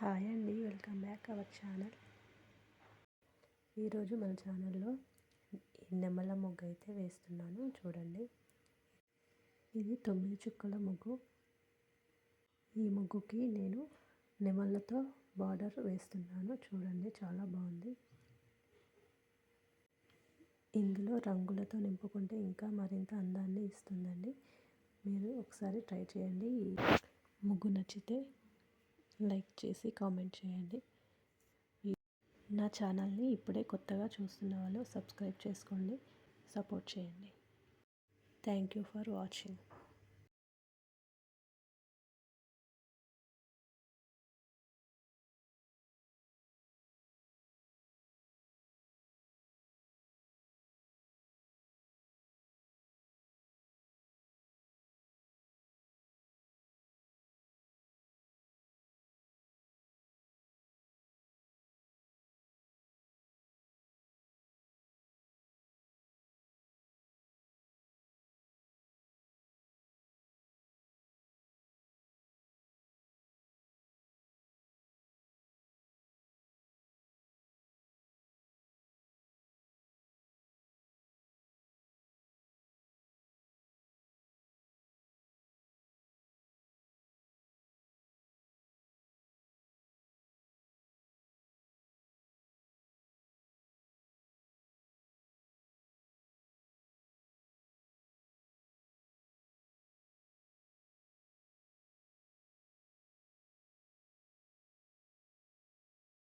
Hi అండి welcome back our channel. ఈరోజు మన ఛానల్లో నెమల ముగ్గు అయితే వేస్తున్నాను చూడండి. ఇది తొమ్మిది చుక్కల ముగ్గు. ఈ ముగ్గుకి నేను నెమళ్ళతో బార్డర్ వేస్తున్నాను చూడండి చాలా బాగుంది. ఇందులో రంగులతో నింపుకుంటే ఇంకా మరింత అందాన్ని ఇస్తుందండి. మీరు ఒకసారి ట్రై చేయండి ముగ్గు నచ్చితే లైక్ చేసి కామెంట్ చేయండి. నా ఛానల్ని ఇప్పుడే కొత్తగా చూస్తున్న వాళ్ళు సబ్స్క్రైబ్ చేసుకోండి సపోర్ట్ చేయండి. Thank you for watching.